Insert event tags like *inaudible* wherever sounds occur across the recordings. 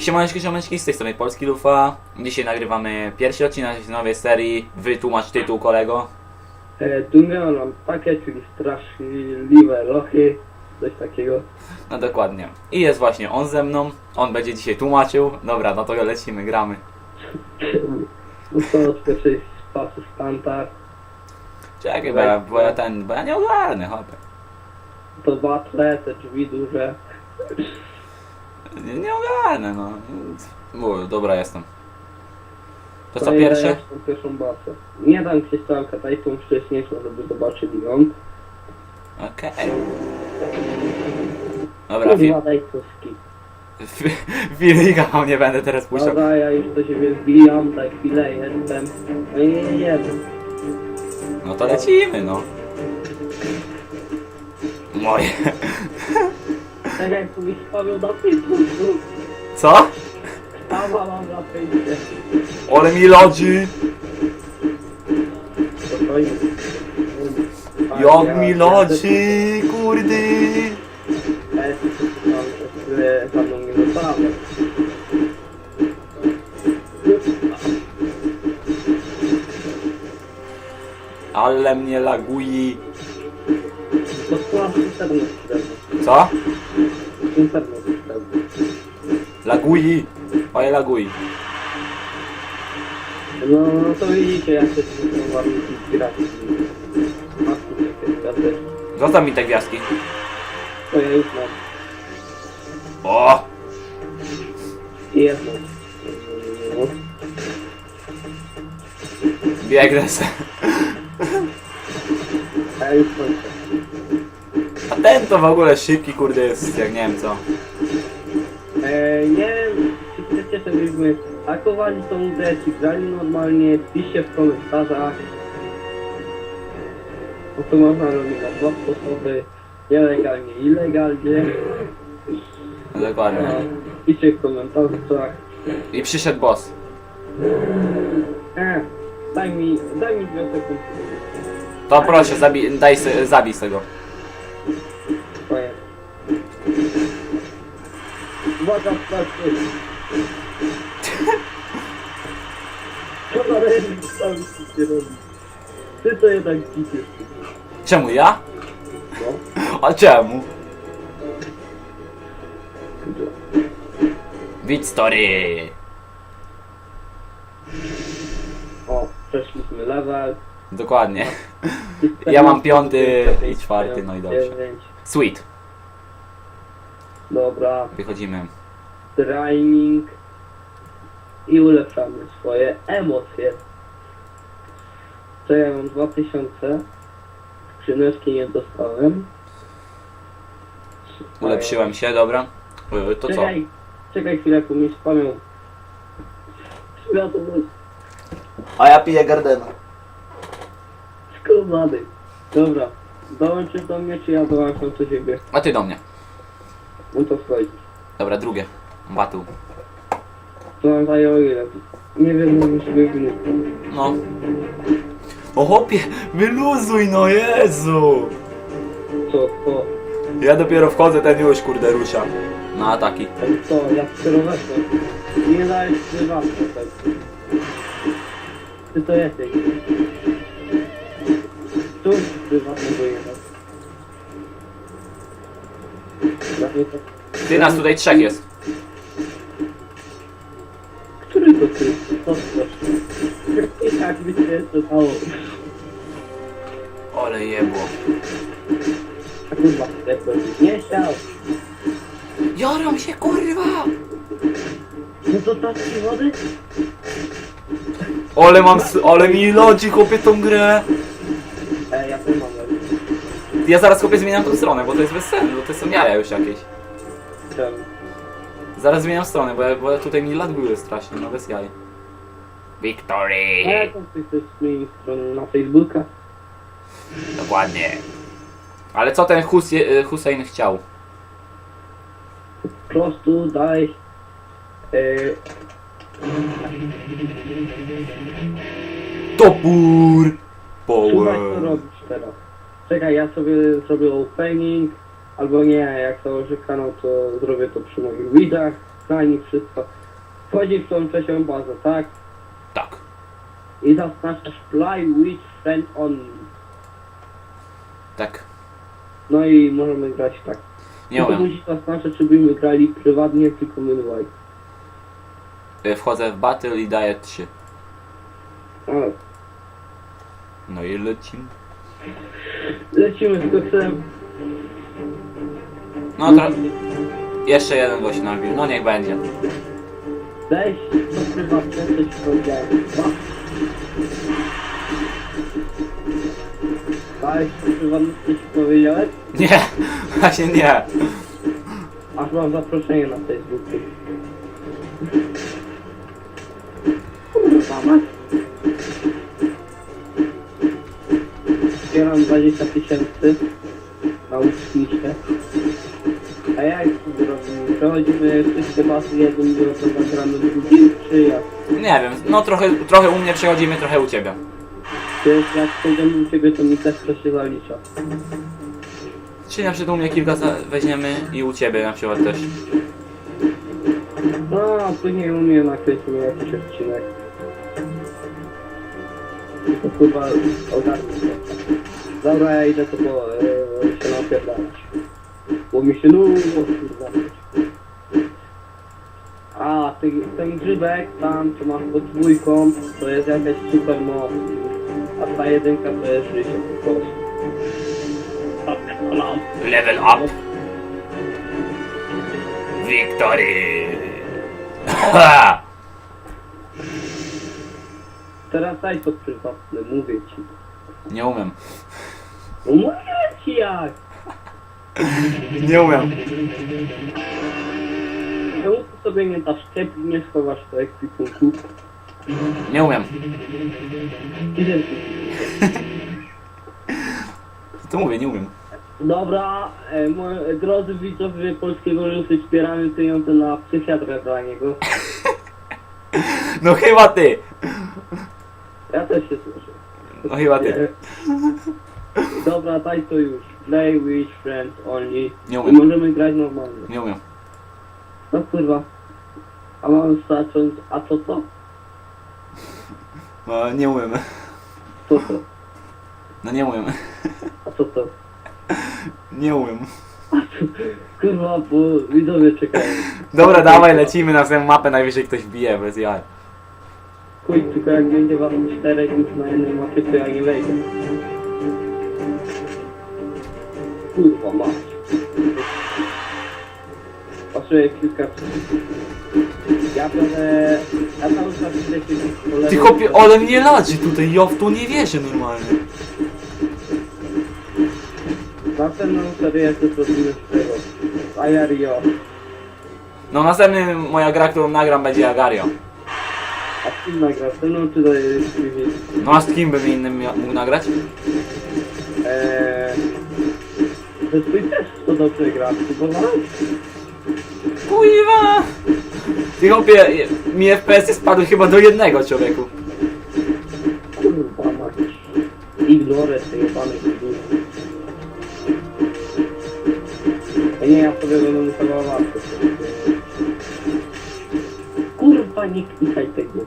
Siemaneczki, siemaneczki, z tej strony Polski Lufa. Dzisiaj nagrywamy pierwszy odcinek nowej serii. Wytłumacz tytuł kolego. E, tu miałem takie, czyli straszliwe lochy, coś takiego. No dokładnie. I jest właśnie on ze mną. On będzie dzisiaj tłumaczył. Dobra, no to lecimy, gramy. No to od pierwszej z pasu standard, Czekaj, bo ja, bo ja ten, bo ja nie ogarnę, hopy. to batle, te drzwi duże. Nie, nie ogarnę, no. Bo, dobra, jestem. To co ja pierwsze? tą pierwszą batę. Nie dam kryształka, daj tą wcześniejszą, żeby zobaczyli ją. Okej. Dobra, Kurwa, daj kuski. fi, filmika mam nie będę teraz puszczał. Dobra, ja już do siebie wbijam, za chwilę jestem. No i nie jedę. No to lecimy, no. Moje. Tak jak na Facebooku. Co? Sama mam na Facebooku. Ole mi lodzi! Spokojnie. Jak mi lodzi, kurde! Za mną nie zostały. Ale mnie wtedy. Co? Internet wtedy. Lagui. Oje lagui. No, no to widzicie, jak się są warunki inspiracji. Maski takie zgadzasz. Zostaw mi te gwiazdki. To ja już mam. O! I jedną. No. Biegnę se. A ja już kończę. Ten to w ogóle szybki, kurde, jest jak nie wiem co. Eee, nie wiem, czy chcecie, żebyśmy hakowali tą grę, czy grali normalnie, piszcie w komentarzach. Bo to można robić na dwa sposoby, nielegalnie i legalnie. No dokładnie. No, piszcie w komentarzach. I przyszedł boss. Eee, daj mi, daj mi dwie sekundy. To proszę, zabij, daj se, zabij z tego. Uwaga, starczy. Co na ręce sam się robi? Ty to jednak jesteś. Czemu ja? No. A czemu? Widz story. O, przeszliśmy level. Dokładnie. Ja mam piąty i czwarty, no i dobrze. Sweet. Dobra, Wychodzimy. training. I ulepszamy swoje emocje. Co ja mam 2000. Skrzyneczki nie dostałem. Ulepszyłem się, dobra. Y, To co? Czekaj, czekaj chwilę, bo mi spamią. Światło A ja piję Gardena. skubany. Dobra, dołączysz do mnie, czy ja dołączam do ciebie? A ty do mnie. No to wchodź. Dobra, drugie. Battle. To nam daje o ile? Nie wiem, już wygnę. No. O chłopie, wyluzuj no Jezu! Co, to? Ja dopiero wchodzę, ten już kurde rusza. Na ataki. Co, ja dopiero weszłem. Nie dajesz prywatnie tak. Ty to jesteś. Tu prywatnie go jechać. Prawie to... Ty nas tutaj trzech jest. Który to ty? To to. Jak by się stało? Ole jebło. A kurwa, to byś nie chciał? Joram się kurwa! No to taczki wody? Ole mam, s- ole mi lodzi chłopie tą grę. E, ja też mam lepiej. Ja zaraz chłopie zmieniam tą stronę, bo to jest bez sensu, bo to są jaja już jakieś. Czemu? Zaraz zmieniam stronę, bo, ja- bo tutaj mi lag były strasznie, no bez jaj. A Victory! jaką ty chcesz zmienić stronę na Facebooka? Dokładnie. Ale co ten Hus y, Hussein chciał? Po prostu daj... E, Topór! Słuchaj, co Power! robić teraz. Czekaj, ja sobie zrobię opening, albo nie, jak założę kanał, to zrobię to przy moich widzach. mechanik, wszystko. Wchodzisz w tą trzecią bazę, tak? Tak. I zaznaczasz fly with friend only. Tak. No i możemy grać tak. Nie Tylko umiem. musisz zaznaczyć, czy byśmy grali prywatnie, tylko my dwaj. Y, Wchodzę w battle i daję 3. Ale No i lecimy. Lecimy z koksem. No to jeszcze jeden gość nabił. No niech będzie. Weź to prywatnie, coś powiedziałem. Weź prywatnie, coś powiedziałem. Nie, *laughs* właśnie nie. Aż mam zaproszenie na Facebooku. Kurwa mać. Zbieram 20 tysięcy na uczniście. A jak to zrobimy? Przechodzimy wszystkie basy jednym grosem, zagramy drugim, czy jak? Nie wiem, no trochę, trochę u mnie przechodzimy, trochę u ciebie. Czy jak przejdziemy u ciebie, to mi też to się zalicza. Czyli na przykład u mnie kilka za- weźmiemy i u ciebie na przykład też. No, a później u mnie nakręcimy jakiś odcinek. To kurwa ogarnę się. Dobra, ja idę to po, e, się napierdalać. Bo mi się nuło, kurwa. A, ty, ten grzybek tam, co masz pod dwójką, to jest jakaś super moc. A ta jedynka to jest życie po prostu. Level up! Victory! Ha! Teraz daj to prywatne, mówię ci. Nie umiem. Ci jak! Nie umiem. Czemu ty sobie nie dasz kep i nie schowasz do ekwipunku? Nie umiem. Idę. *laughs* To mówię, nie umiem. Dobra, e, moi, drodzy widzowie Polskiego Rusy, wspieramy pieniądze na psychiatrę dla niego. *laughs* No chyba ty! Ja też się słyszę. No chyba ty. Dobra, daj to już. Play with friends only. Nie I umiem. możemy grać normalnie. Nie umiem. No kurwa. A mam zacząć, a co to? No nie umiem. Co to? No nie umiem. A co to? Nie umiem. Kurwa, bo widzowie czekają. Dobra, dawaj, lecimy na tę mapę, najwyżej ktoś bije, bez jaj. Chuj, tylko jak będzie was czterech już na jednej mapie, to ja nie wejdę. Kurwa mać. Pasuje kilka Ja będę... Ja idę się po lewej Ty chłopie, ale mnie ladzi tutaj, ja w to nie wierzę normalnie. Następną serię to zrobimy z tego. Ayario. No następny moja gra, którą nagram będzie Agario. A z kim nagra? Ze mną czy daje później? No a z kim bym innym mia- mógł nagrać? Eee... Twój też to dobrze gra. Próbowałeś? Kuiwa! Ty chłopie, mi FPS-y spadły chyba do jednego człowieku. Kurwa mać. Ignorę tej jebanej kultury. Ja nie, ja sobie będę musiał łatwo. Kurwa, nie klikaj tego.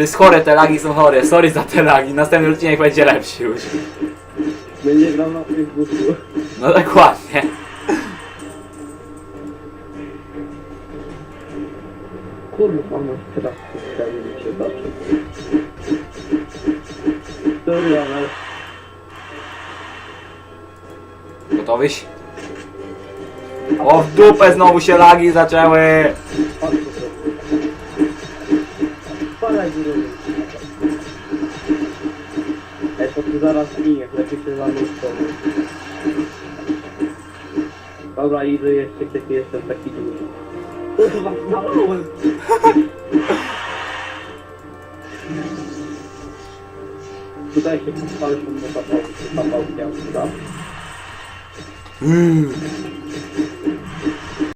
To jest chore, te lagi są chore. Sorry za te lagi, następny odcinek będzie lepszy już. Będzie grał na Facebooku. No dokładnie. Kurwa, masz teraz strzelić się zaczął. Sorry, ale... Gotowyś? O w dupę znowu się lagi zaczęły! Górę. Ej, to ty zaraz ginie, lepiej się za mną wspomnieć. Dobra, idę jeszcze, kiedy jestem taki duży. Kurwa, znalałem! Tutaj się pospalę, bo zapał, zapał, zapał, Yy.